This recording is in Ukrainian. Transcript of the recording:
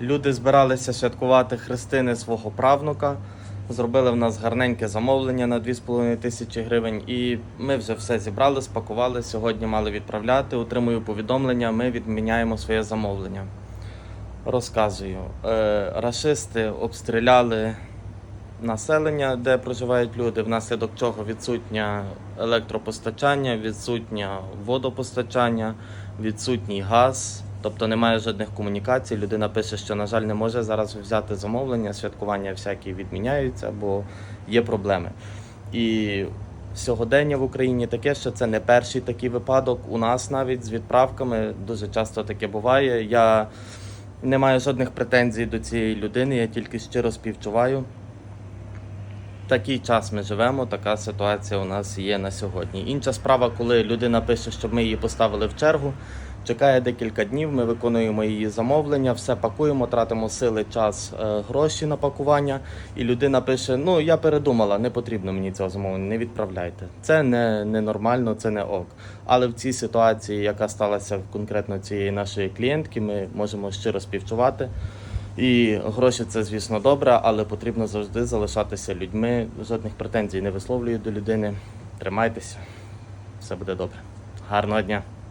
Люди збиралися святкувати хрестини свого правнука. Зробили в нас гарненьке замовлення на 2,5 тисячі гривень. І ми вже все зібрали, спакували. Сьогодні мали відправляти. Отримую повідомлення. Ми відміняємо своє замовлення. Розказую. Е, рашисти обстріляли населення, де проживають люди, внаслідок чого відсутнє електропостачання, відсутнє водопостачання, відсутній газ, тобто немає жодних комунікацій. Людина пише, що, на жаль, не може зараз взяти замовлення, святкування всякі відміняються, бо є проблеми. І сьогодення в Україні таке, що це не перший такий випадок. У нас навіть з відправками дуже часто таке буває. Я не маю жодних претензій до цієї людини, я тільки щиро співчуваю. Такий час ми живемо, така ситуація у нас є на сьогодні. Інша справа, коли людина пише, щоб ми її поставили в чергу, чекає декілька днів, ми виконуємо її замовлення, все пакуємо, тратимо сили, час, е, гроші на пакування. І людина пише: Ну я передумала, не потрібно мені цього замовлення, не відправляйте. Це не, не нормально, це не ок. Але в цій ситуації, яка сталася конкретно цієї нашої клієнтки, ми можемо щиро співчувати. І гроші це, звісно, добре, але потрібно завжди залишатися людьми. Жодних претензій не висловлюю до людини. Тримайтеся, все буде добре. Гарного дня!